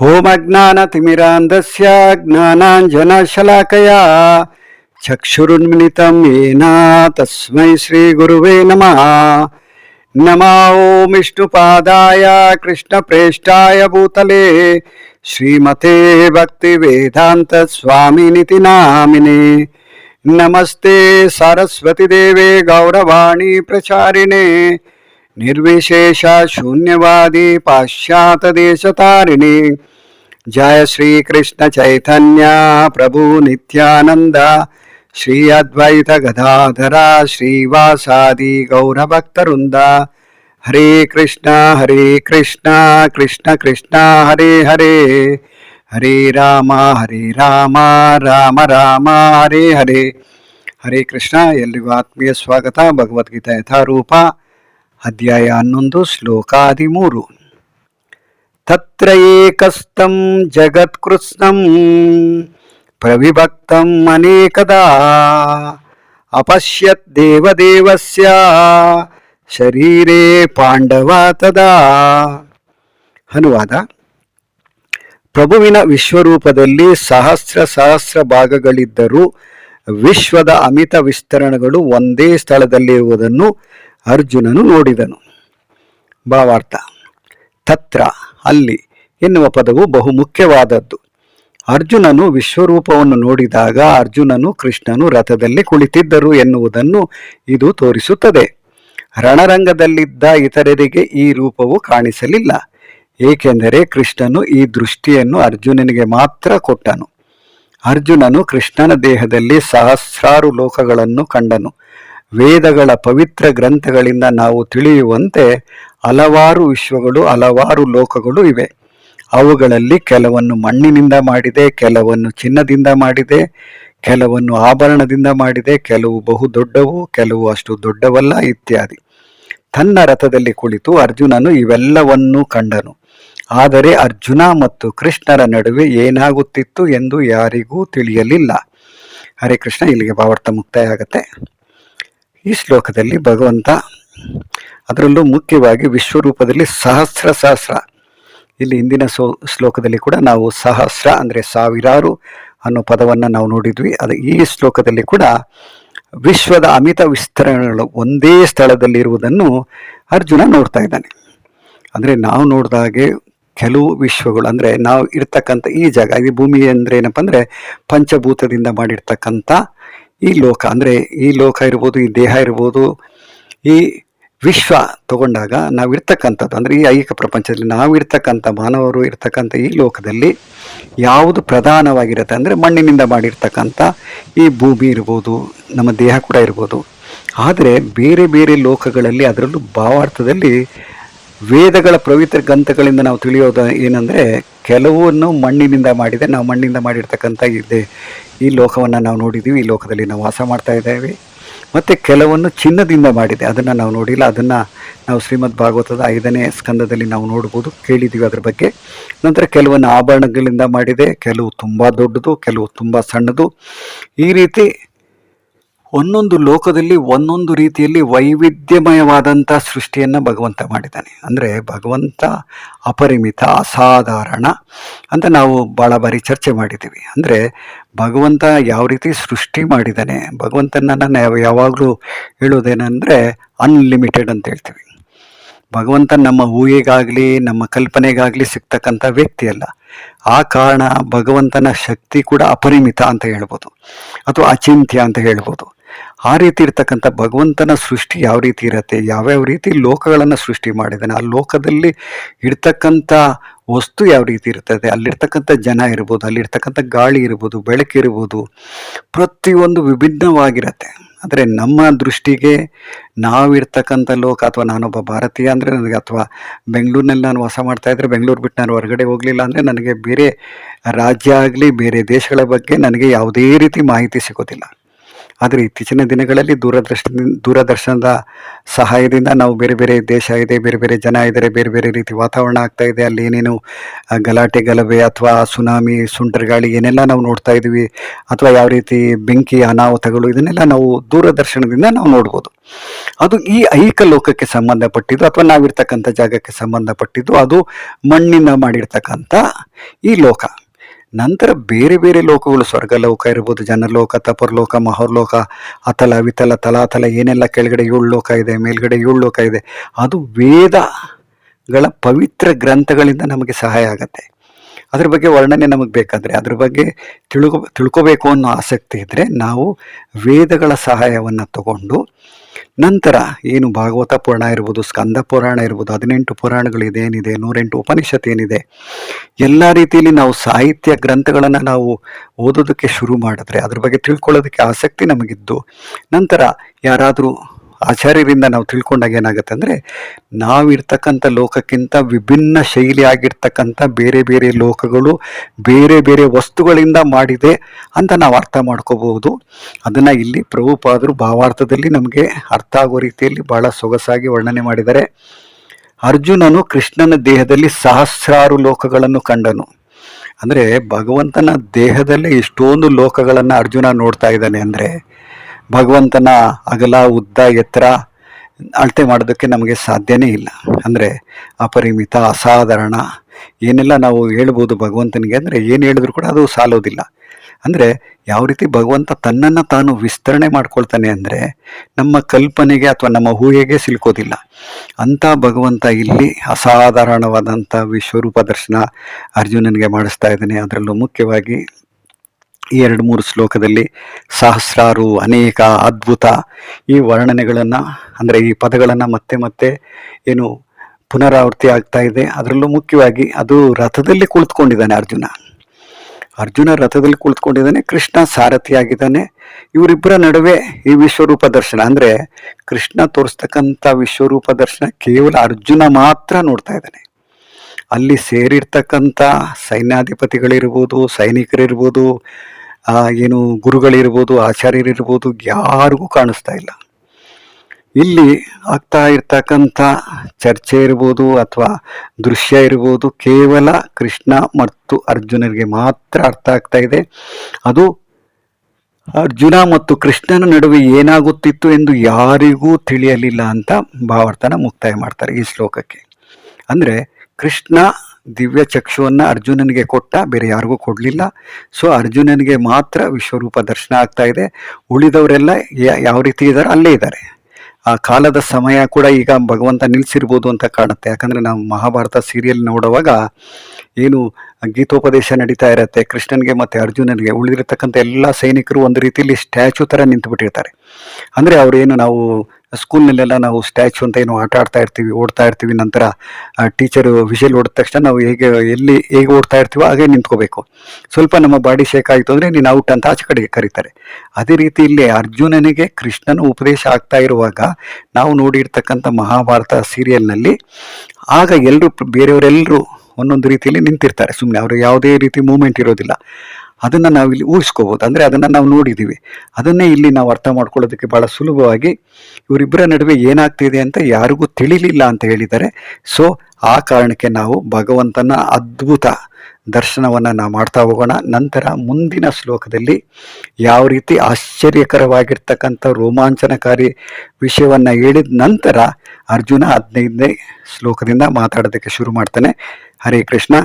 होमज्ञानतिमिरान्धस्य ज्ञानाञ्जनशलाकया चक्षुरुन्मिलितं येन तस्मै श्रीगुरुवे नमः नमो ॐ विष्णुपादाय कृष्णप्रेष्ठाय भूतले श्रीमते भक्तिवेदान्तस्वामिनिति नामिने नमस्ते सरस्वतीदेवे गौरवाणी प्रचारिणे నిర్విశేష శూన్యవాది పాశ్చాతదేశతారిణి జయ శ్రీకృష్ణ చైతన్య ప్రభు నిత్యానంద శ్రీ అద్వైత గదాధర శ్రీవాసాది గౌరభక్తరుంద హరే కృష్ణ హరే కృష్ణ కృష్ణ కృష్ణ హరే హరే హరే రామ హరే రామ ರಾಮ ರಾಮ ಹರೇ ಹರೇ ಹರೇ ಕೃಷ್ಣ ಎಲ್ರಿಗೂ ಆತ್ಮೀಯ ಸ್ವಾಗತ ಭಗವದ್ಗೀತಾ ಯಥಾರೂಪ ಅಧ್ಯಾಯ ಹನ್ನೊಂದು, ಶ್ಲೋಕ ಹದಿಮೂರು. ತತ್ರ ಏಕಸ್ತಂ ಜಗತ್ಕೃತ್ಸ್ನಂ ಪ್ರವಿಭಕ್ತಂ ಅನೇಕದಾ, ಅಪಶ್ಯತ್ ದೇವದೇವಸ್ಯ, ಶರೀರೇ ಪಾಂಡವ ತದಾ. ಅನುವಾದ, ಪ್ರಭುವಿನ ವಿಶ್ವರೂಪದಲ್ಲಿ ಸಹಸ್ರ ಸಹಸ್ರ ಭಾಗಗಳಿದ್ದರೂ ವಿಶ್ವದ ಅಮಿತ ವಿಸ್ತರಣಗಳು ಒಂದೇ ಸ್ಥಳದಲ್ಲಿರುವುದನ್ನು ಅರ್ಜುನನು ನೋಡಿದನು. ಭಾವಾರ್ಥ ತತ್ರ ಅಲ್ಲಿ ಎನ್ನುವ ಪದವು ಬಹು ಮುಖ್ಯವಾದದ್ದು. ಅರ್ಜುನನು ವಿಶ್ವರೂಪವನ್ನು ನೋಡಿದಾಗ ಅರ್ಜುನನು ಕೃಷ್ಣನು ರಥದಲ್ಲಿ ಕುಳಿತಿದ್ದರು ಎನ್ನುವುದನ್ನು ಇದು ತೋರಿಸುತ್ತದೆ. ರಣರಂಗದಲ್ಲಿದ್ದ ಇತರರಿಗೆ ಈ ರೂಪವು ಕಾಣಿಸಲಿಲ್ಲ. ಏಕೆಂದರೆ ಕೃಷ್ಣನು ಈ ದೃಷ್ಟಿಯನ್ನು ಅರ್ಜುನನಿಗೆ ಮಾತ್ರ ಕೊಟ್ಟನು. ಅರ್ಜುನನು ಕೃಷ್ಣನ ದೇಹದಲ್ಲಿ ಸಹಸ್ರಾರು ಲೋಕಗಳನ್ನು ಕಂಡನು. ವೇದಗಳ ಪವಿತ್ರ ಗ್ರಂಥಗಳಿಂದ ನಾವು ತಿಳಿಯುವಂತೆ ಹಲವಾರು ವಿಶ್ವಗಳು, ಹಲವಾರು ಲೋಕಗಳು ಇವೆ. ಅವುಗಳಲ್ಲಿ ಕೆಲವನ್ನು ಮಣ್ಣಿನಿಂದ ಮಾಡಿದೆ, ಕೆಲವನ್ನು ಚಿನ್ನದಿಂದ ಮಾಡಿದೆ, ಕೆಲವನ್ನು ಆಭರಣದಿಂದ ಮಾಡಿದೆ, ಕೆಲವು ಬಹು ದೊಡ್ಡವು, ಕೆಲವು ಅಷ್ಟು ದೊಡ್ಡವಲ್ಲ ಇತ್ಯಾದಿ. ತನ್ನ ರಥದಲ್ಲಿ ಕುಳಿತು ಅರ್ಜುನನು ಇವೆಲ್ಲವನ್ನೂ ಕಂಡನು. ಆದರೆ ಅರ್ಜುನ ಮತ್ತು ಕೃಷ್ಣರ ನಡುವೆ ಏನಾಗುತ್ತಿತ್ತು ಎಂದು ಯಾರಿಗೂ ತಿಳಿಯಲಿಲ್ಲ. ಹರೇ ಕೃಷ್ಣ, ಇಲ್ಲಿಗೆ ಭಾವಾರ್ಥ ಮುಕ್ತಾಯ ಆಗತ್ತೆ. ಈ ಶ್ಲೋಕದಲ್ಲಿ ಭಗವಂತ ಅದರಲ್ಲೂ ಮುಖ್ಯವಾಗಿ ವಿಶ್ವರೂಪದಲ್ಲಿ ಸಹಸ್ರ ಸಹಸ್ರ. ಇಲ್ಲಿ ಹಿಂದಿನ ಶ್ಲೋಕದಲ್ಲಿ ಕೂಡ ನಾವು ಸಹಸ್ರ ಅಂದರೆ ಸಾವಿರಾರು ಅನ್ನೋ ಪದವನ್ನು ನಾವು ನೋಡಿದ್ವಿ. ಅದು ಈ ಶ್ಲೋಕದಲ್ಲಿ ಕೂಡ ವಿಶ್ವದ ಅಮಿತ ವಿಸ್ತರಣೆಗಳು ಒಂದೇ ಸ್ಥಳದಲ್ಲಿರುವುದನ್ನು ಅರ್ಜುನ ನೋಡ್ತಾ ಇದ್ದಾನೆ. ಅಂದರೆ ನಾವು ನೋಡಿದಾಗೆ ಕೆಲವು ವಿಶ್ವಗಳು ಅಂದರೆ ನಾವು ಇರ್ತಕ್ಕಂಥ ಈ ಜಾಗ, ಈ ಭೂಮಿ ಅಂದರೆ ಏನಪ್ಪ ಅಂದರೆ ಪಂಚಭೂತದಿಂದ ಮಾಡಿರ್ತಕ್ಕಂಥ ಈ ಲೋಕ, ಅಂದರೆ ಈ ಲೋಕ ಇರ್ಬೋದು, ಈ ದೇಹ ಇರ್ಬೋದು, ಈ ವಿಶ್ವ ತಗೊಂಡಾಗ ನಾವು ಇರ್ತಕ್ಕಂಥದ್ದು ಅಂದರೆ ಈ ಐಹಿಕ ಪ್ರಪಂಚದಲ್ಲಿ ನಾವು ಇರ್ತಕ್ಕಂಥ ಮಾನವರು ಇರ್ತಕ್ಕಂಥ ಈ ಲೋಕದಲ್ಲಿ ಯಾವುದು ಪ್ರಧಾನವಾಗಿರುತ್ತೆ ಅಂದರೆ ಮಣ್ಣಿನಿಂದ ಮಾಡಿರ್ತಕ್ಕಂಥ ಈ ಭೂಮಿ ಇರ್ಬೋದು, ನಮ್ಮ ದೇಹ ಕೂಡ ಇರ್ಬೋದು. ಆದರೆ ಬೇರೆ ಬೇರೆ ಲೋಕಗಳಲ್ಲಿ ಅದರಲ್ಲೂ ಭಾವಾರ್ಥದಲ್ಲಿ ವೇದಗಳ ಪವಿತ್ರ ಗ್ರಂಥಗಳಿಂದ ನಾವು ತಿಳಿಯೋದು ಏನಂದರೆ ಕೆಲವನ್ನು ಮಣ್ಣಿನಿಂದ ಮಾಡಿದೆ, ನಾವು ಮಣ್ಣಿನಿಂದ ಮಾಡಿರ್ತಕ್ಕಂಥ ಇದೆ ಈ ಲೋಕವನ್ನು ನಾವು ನೋಡಿದ್ದೀವಿ ಈ ಲೋಕದಲ್ಲಿ ನಾವು ವಾಸ ಮಾಡ್ತಾ ಇದ್ದೇವೆ. ಮತ್ತು ಕೆಲವನ್ನು ಚಿನ್ನದಿಂದ ಮಾಡಿದೆ, ಅದನ್ನು ನಾವು ನೋಡಿಲ್ಲ, ಅದನ್ನು ನಾವು ಶ್ರೀಮದ್ ಭಾಗವತದ ಐದನೇ ಸ್ಕಂದದಲ್ಲಿ ನಾವು ನೋಡ್ಬೋದು ಕೇಳಿದ್ದೀವಿ ಅದರ ಬಗ್ಗೆ. ನಂತರ ಕೆಲವನ್ನು ಆಭರಣಗಳಿಂದ ಮಾಡಿದೆ, ಕೆಲವು ತುಂಬ ದೊಡ್ಡದು, ಕೆಲವು ತುಂಬ ಸಣ್ಣದು. ಈ ರೀತಿ ಒಂದೊಂದು ಲೋಕದಲ್ಲಿ ಒಂದೊಂದು ರೀತಿಯಲ್ಲಿ ವೈವಿಧ್ಯಮಯವಾದಂಥ ಸೃಷ್ಟಿಯನ್ನು ಭಗವಂತ ಮಾಡಿದ್ದಾನೆ. ಅಂದರೆ ಭಗವಂತ ಅಪರಿಮಿತ, ಅಸಾಧಾರಣ ಅಂತ ನಾವು ಭಾಳ ಬಾರಿ ಚರ್ಚೆ ಮಾಡಿದ್ದೀವಿ. ಅಂದರೆ ಭಗವಂತ ಯಾವ ರೀತಿ ಸೃಷ್ಟಿ ಮಾಡಿದ್ದಾನೆ ಭಗವಂತನನ್ನು ನಾವು ಯಾವಾಗಲೂ ಹೇಳೋದೇನೆಂದರೆ ಅನ್ಲಿಮಿಟೆಡ್ ಅಂತ ಹೇಳ್ತೀವಿ. ಭಗವಂತ ನಮ್ಮ ಊಹೆಗಾಗಲಿ, ನಮ್ಮ ಕಲ್ಪನೆಗಾಗಲಿ ಸಿಗ್ತಕ್ಕಂಥ ವ್ಯಕ್ತಿ ಅಲ್ಲ. ಆ ಕಾರಣ ಭಗವಂತನ ಶಕ್ತಿ ಕೂಡ ಅಪರಿಮಿತ ಅಂತ ಹೇಳ್ಬೋದು. ಅಥವಾ ಅಚಿಂತ್ಯ ಅಂತ ಹೇಳ್ಬೋದು. ಆ ರೀತಿ ಇರ್ತಕ್ಕಂಥ ಭಗವಂತನ ಸೃಷ್ಟಿ ಯಾವ ರೀತಿ ಇರುತ್ತೆ, ಯಾವ್ಯಾವ ರೀತಿ ಲೋಕಗಳನ್ನು ಸೃಷ್ಟಿ ಮಾಡಿದ್ದಾನೆ, ಆ ಲೋಕದಲ್ಲಿ ಇರ್ತಕ್ಕಂಥ ವಸ್ತು ಯಾವ ರೀತಿ ಇರ್ತದೆ, ಅಲ್ಲಿರ್ತಕ್ಕಂಥ ಜನ ಇರ್ಬೋದು, ಅಲ್ಲಿರ್ತಕ್ಕಂಥ ಗಾಳಿ ಇರ್ಬೋದು ಬೆಳಕಿರ್ಬೋದು ಪ್ರತಿಯೊಂದು ವಿಭಿನ್ನವಾಗಿರತ್ತೆ. ಅಂದರೆ ನಮ್ಮ ದೃಷ್ಟಿಗೆ ನಾವಿರ್ತಕ್ಕಂಥ ಲೋಕ ಅಥವಾ ನಾನೊಬ್ಬ ಭಾರತೀಯ ಅಂದರೆ ನನಗೆ ಅಥವಾ ಬೆಂಗಳೂರಿನಲ್ಲಿ ನಾನು ವಾಸ ಮಾಡ್ತಾ ಇದ್ದರೆ ಬೆಂಗಳೂರು ಬಿಟ್ಟು ನಾನು ಹೊರಗಡೆ ಹೋಗಲಿಲ್ಲ ಅಂದರೆ ನನಗೆ ಬೇರೆ ರಾಜ್ಯ ಆಗಲಿ, ಬೇರೆ ದೇಶಗಳ ಬಗ್ಗೆ ನನಗೆ ಯಾವುದೇ ರೀತಿ ಮಾಹಿತಿ ಸಿಗೋದಿಲ್ಲ. ಆದರೆ ಇತ್ತೀಚಿನ ದಿನಗಳಲ್ಲಿ ದೂರದರ್ಶನ, ದೂರದರ್ಶನದ ಸಹಾಯದಿಂದ ನಾವು ಬೇರೆ ಬೇರೆ ದೇಶ ಇದೆ, ಬೇರೆ ಬೇರೆ ಜನ ಇದ್ದಾರೆ ಬೇರೆ ಬೇರೆ ರೀತಿ ವಾತಾವರಣ ಆಗ್ತಾ ಇದೆ. ಅಲ್ಲಿ ಏನೇನು ಗಲಾಟೆ, ಗಲಭೆ ಅಥವಾ ಸುನಾಮಿ ಸುಂಟರ್ ಗಾಳಿ ಏನೆಲ್ಲ ನಾವು ನೋಡ್ತಾ ಇದ್ದೀವಿ ಅಥವಾ ಯಾವ ರೀತಿ ಬೆಂಕಿ, ಅನಾಹುತಗಳು ಇದನ್ನೆಲ್ಲ ನಾವು ದೂರದರ್ಶನದಿಂದ ನಾವು ನೋಡ್ಬೋದು. ಅದು ಈ ಐಕ ಲೋಕಕ್ಕೆ ಸಂಬಂಧಪಟ್ಟಿದ್ದು ಅಥವಾ ನಾವಿರ್ತಕ್ಕಂಥ ಜಾಗಕ್ಕೆ ಸಂಬಂಧಪಟ್ಟಿದ್ದು ಅದು ಮಣ್ಣಿನ ಮಾಡಿರ್ತಕ್ಕಂಥ ಈ ಲೋಕ. ನಂತರ ಬೇರೆ ಬೇರೆ ಲೋಕಗಳು ಸ್ವರ್ಗ ಲೋಕ ಇರ್ಬೋದು, ಜನಲೋಕ, ತಪರ್ಲೋಕ, ಮಹೋರ್ಲೋಕ ಅತಲ ವಿತಲ ತಲಾತಲ ಏನೆಲ್ಲ ಕೆಳಗಡೆ ಏಳು ಲೋಕ ಇದೆ, ಮೇಲ್ಗಡೆ ಏಳು ಲೋಕ ಇದೆ, ಅದು ವೇದಗಳ ಪವಿತ್ರ ಗ್ರಂಥಗಳಿಂದ ನಮಗೆ ಸಹಾಯ ಆಗತ್ತೆ. ಅದ್ರ ಬಗ್ಗೆ ವರ್ಣನೆ ನಮಗೆ ಬೇಕಾದರೆ, ಅದ್ರ ಬಗ್ಗೆ ತಿಳ್ಕೊ, ತಿಳ್ಕೊಬೇಕು ಅನ್ನೋ ಆಸಕ್ತಿ ಇದ್ದರೆ ನಾವು ವೇದಗಳ ಸಹಾಯವನ್ನು ತಗೊಂಡು ನಂತರ ಏನು ಭಾಗವತ ಪುರಾಣ ಇರ್ಬೋದು, ಸ್ಕಂದ ಪುರಾಣ ಇರ್ಬೋದು, ಹದಿನೆಂಟು ಪುರಾಣಗಳಿದೆ, ಏನಿದೆ, ನೂರೆಂಟು ಉಪನಿಷತ್ ಏನಿದೆ, ಎಲ್ಲ ರೀತಿಯಲ್ಲಿ ನಾವು ಸಾಹಿತ್ಯ ಗ್ರಂಥಗಳನ್ನು ನಾವು ಓದೋದಕ್ಕೆ ಶುರು ಮಾಡಿದ್ರೆ ಅದ್ರ ಬಗ್ಗೆ ತಿಳ್ಕೊಳ್ಳೋದಕ್ಕೆ ಆಸಕ್ತಿ ನಮಗಿದ್ದು, ನಂತರ ಯಾರಾದರೂ ಆಚಾರ್ಯರಿಂದ ನಾವು ತಿಳ್ಕೊಂಡಾಗ ಏನಾಗುತ್ತೆ ಅಂದರೆ ನಾವಿರ್ತಕ್ಕಂಥ ಲೋಕಕ್ಕಿಂತ ವಿಭಿನ್ನ ಶೈಲಿ ಆಗಿರ್ತಕ್ಕಂಥ ಬೇರೆ ಬೇರೆ ಲೋಕಗಳು, ಬೇರೆ ಬೇರೆ ವಸ್ತುಗಳಿಂದ ಮಾಡಿದೆ ಅಂತ ನಾವು ಅರ್ಥ ಮಾಡ್ಕೋಬಹುದು. ಅದನ್ನು ಇಲ್ಲಿ ಪ್ರಭುಪಾದರು ಭಾವಾರ್ಥದಲ್ಲಿ ನಮಗೆ ಅರ್ಥ ಆಗೋ ರೀತಿಯಲ್ಲಿ ಬಹಳ ಸೊಗಸಾಗಿ ವರ್ಣನೆ ಮಾಡಿದ್ದಾರೆ. ಅರ್ಜುನನು ಕೃಷ್ಣನ ದೇಹದಲ್ಲಿ ಸಹಸ್ರಾರು ಲೋಕಗಳನ್ನು ಕಂಡನು. ಅಂದರೆ ಭಗವಂತನ ದೇಹದಲ್ಲೇ ಇಷ್ಟೊಂದು ಲೋಕಗಳನ್ನು ಅರ್ಜುನ ನೋಡ್ತಾ ಇದ್ದಾನೆ ಅಂದರೆ ಭಗವಂತನ ಅಗಲ, ಉದ್ದ, ಎತ್ತರ ಅಳತೆ ಮಾಡೋದಕ್ಕೆ ನಮಗೆ ಸಾಧ್ಯನೇ ಇಲ್ಲ. ಅಂದರೆ ಅಪರಿಮಿತ, ಅಸಾಧಾರಣ, ಏನೆಲ್ಲ ನಾವು ಹೇಳ್ಬೋದು ಭಗವಂತನಿಗೆ ಅಂದರೆ ಏನು ಹೇಳಿದ್ರು ಕೂಡ ಅದು ಸಾಲೋದಿಲ್ಲ. ಅಂದರೆ ಯಾವ ರೀತಿ ಭಗವಂತ ತನ್ನನ್ನು ತಾನು ವಿಸ್ತರಣೆ ಮಾಡ್ಕೊಳ್ತಾನೆ ಅಂದರೆ ನಮ್ಮ ಕಲ್ಪನೆಗೆ ಅಥವಾ ನಮ್ಮ ಊಹೆಗೆ ಸಿಲ್ಕೋದಿಲ್ಲ. ಅಂಥ ಭಗವಂತ ಇಲ್ಲಿ ಅಸಾಧಾರಣವಾದಂಥ ವಿಶ್ವರೂಪ ದರ್ಶನ ಅರ್ಜುನನಿಗೆ ಮಾಡಿಸ್ತಾ ಇದ್ದಾನೆ. ಅದರಲ್ಲೂ ಮುಖ್ಯವಾಗಿ ಎರಡು ಮೂರು ಶ್ಲೋಕದಲ್ಲಿ ಸಹಸ್ರಾರು ಅನೇಕ ಅದ್ಭುತ ಈ ವರ್ಣನೆಗಳನ್ನು, ಅಂದರೆ ಈ ಪದಗಳನ್ನು ಮತ್ತೆ ಮತ್ತೆ ಏನು ಪುನರಾವರ್ತಿ ಆಗ್ತಾ ಇದೆ. ಅದರಲ್ಲೂ ಮುಖ್ಯವಾಗಿ ಅದು ರಥದಲ್ಲಿ ಕುಳಿತುಕೊಂಡಿದ್ದಾನೆ ಅರ್ಜುನ. ಅರ್ಜುನ ರಥದಲ್ಲಿ ಕುಳಿತುಕೊಂಡಿದ್ದಾನೆ, ಕೃಷ್ಣ ಸಾರಥಿಯಾಗಿದ್ದಾನೆ. ಇವರಿಬ್ಬರ ನಡುವೆ ಈ ವಿಶ್ವರೂಪ ದರ್ಶನ, ಅಂದರೆ ಕೃಷ್ಣ ತೋರಿಸ್ತಕ್ಕಂಥ ವಿಶ್ವರೂಪ ದರ್ಶನ ಕೇವಲ ಅರ್ಜುನ ಮಾತ್ರ ನೋಡ್ತಾ ಇದ್ದಾನೆ. ಅಲ್ಲಿ ಸೇರಿರ್ತಕ್ಕಂಥ ಸೈನ್ಯಾಧಿಪತಿಗಳಿರ್ಬೋದು, ಸೈನಿಕರಿರ್ಬೋದು ಏನು ಗುರುಗಳಿರ್ಬೋದು, ಆಚಾರ್ಯರಿರ್ಬೋದು, ಯಾರಿಗೂ ಕಾಣಿಸ್ತಾ ಇಲ್ಲ. ಇಲ್ಲಿ ಆಗ್ತಾ ಇರ್ತಕ್ಕಂಥ ಚರ್ಚೆ ಇರ್ಬೋದು ಅಥವಾ ದೃಶ್ಯ ಇರ್ಬೋದು ಕೇವಲ ಕೃಷ್ಣ ಮತ್ತು ಅರ್ಜುನರಿಗೆ ಮಾತ್ರ ಅರ್ಥ ಆಗ್ತಾ ಇದೆ. ಅದು ಅರ್ಜುನ ಮತ್ತು ಕೃಷ್ಣನ ನಡುವೆ ಏನಾಗುತ್ತಿತ್ತು ಎಂದು ಯಾರಿಗೂ ತಿಳಿಯಲಿಲ್ಲ ಅಂತ ಭಾವಾರ್ಥನ ಮುಕ್ತಾಯ ಮಾಡ್ತಾರೆ ಈ ಶ್ಲೋಕಕ್ಕೆ. ಅಂದರೆ ಕೃಷ್ಣ ದಿವ್ಯ ಚಕ್ಷುವನ್ನು ಅರ್ಜುನನಿಗೆ ಕೊಟ್ಟ, ಬೇರೆ ಯಾರಿಗೂ ಕೊಡಲಿಲ್ಲ. ಸೊ ಅರ್ಜುನನಿಗೆ ಮಾತ್ರ ವಿಶ್ವರೂಪ ದರ್ಶನ ಆಗ್ತಾ ಇದೆ. ಉಳಿದವರೆಲ್ಲ ಯಾವ ರೀತಿ ಇದ್ದಾರೆ? ಅಲ್ಲೇ ಇದ್ದಾರೆ. ಆ ಕಾಲದ ಸಮಯ ಕೂಡ ಈಗ ಭಗವಂತ ನಿಲ್ಲಿಸಿರ್ಬೋದು ಅಂತ ಕಾಣುತ್ತೆ. ಯಾಕಂದ್ರೆ ನಾವು ಮಹಾಭಾರತ ಸೀರಿಯಲ್ ನೋಡುವಾಗ ಏನು ಗೀತೋಪದೇಶ ನಡೀತಾ ಇರುತ್ತೆ, ಕೃಷ್ಣನಿಗೆ ಮತ್ತೆ ಅರ್ಜುನನಿಗೆ ಉಳಿದಿರತಕ್ಕಂಥ ಎಲ್ಲ ಸೈನಿಕರು ಒಂದು ರೀತಿಯಲ್ಲಿ ಸ್ಟ್ಯಾಚು ಥರ ನಿಂತುಬಿಟ್ಟಿರ್ತಾರೆ. ಅಂದರೆ ಅವರೇನು ನಾವು ಸ್ಕೂಲ್ನಲ್ಲೆಲ್ಲ ನಾವು ಸ್ಟ್ಯಾಚು ಅಂತ ಏನು ಆಟ ಆಡ್ತಾ ಇರ್ತೀವಿ, ಓಡ್ತಾ ಇರ್ತೀವಿ. ನಂತರ ಟೀಚರು ವಿಷಲ್ ಓಡಿದ ತಕ್ಷಣ ನಾವು ಹೇಗೆ, ಎಲ್ಲಿ ಹೇಗೆ ಓಡ್ತಾ ಇರ್ತೀವೋ ಹಾಗೆ ನಿಂತ್ಕೋಬೇಕು. ಸ್ವಲ್ಪ ನಮ್ಮ ಬಾಡಿ ಶೇಕ್ ಆಯಿತು ಅಂದರೆ ನೀನು ಔಟ್ ಅಂತ ಆಚೆ ಕಡೆಗೆ ಕರೀತಾರೆ. ಅದೇ ರೀತಿ ಇಲ್ಲಿ ಅರ್ಜುನನಿಗೆ ಕೃಷ್ಣನ ಉಪದೇಶ ಆಗ್ತಾ ಇರುವಾಗ ನಾವು ನೋಡಿರ್ತಕ್ಕಂಥ ಮಹಾಭಾರತ ಸೀರಿಯಲ್ನಲ್ಲಿ ಆಗ ಎಲ್ಲರೂ ಬೇರೆಯವರೆಲ್ಲರೂ ಒಂದೊಂದು ರೀತಿಯಲ್ಲಿ ನಿಂತಿರ್ತಾರೆ. ಸುಮ್ಮನೆ ಅವರು ಯಾವುದೇ ರೀತಿ ಮೂಮೆಂಟ್ ಇರೋದಿಲ್ಲ. ಅದನ್ನು ನಾವು ಇಲ್ಲಿ ಊಹಿಸ್ಕೋಬೋದು ಅಂದರೆ ಅದನ್ನು ನಾವು ನೋಡಿದ್ದೀವಿ ಅದನ್ನೇ ಇಲ್ಲಿ ನಾವು ಅರ್ಥ ಮಾಡ್ಕೊಳ್ಳೋದಕ್ಕೆ ಭಾಳ ಸುಲಭವಾಗಿ ಇವರಿಬ್ಬರ ನಡುವೆ ಏನಾಗ್ತಿದೆ ಅಂತ ಯಾರಿಗೂ ತಿಳಿಲಿಲ್ಲ ಅಂತ ಹೇಳಿದ್ದಾರೆ ಸೊ ಆ ಕಾರಣಕ್ಕೆ ನಾವು ಭಗವಂತನ ಅದ್ಭುತ ದರ್ಶನವನ್ನು ನಾವು ಮಾಡ್ತಾ ಹೋಗೋಣ. ನಂತರ ಮುಂದಿನ ಶ್ಲೋಕದಲ್ಲಿ ಯಾವ ರೀತಿ ಆಶ್ಚರ್ಯಕರವಾಗಿರ್ತಕ್ಕಂಥ ರೋಮಾಂಚನಕಾರಿ ವಿಷಯವನ್ನು ಹೇಳಿದ ನಂತರ ಅರ್ಜುನ ಹದಿನೈದನೇ ಶ್ಲೋಕದಿಂದ ಮಾತಾಡೋದಕ್ಕೆ ಶುರು ಮಾಡ್ತಾನೆ. ಹರೇ ಕೃಷ್ಣ.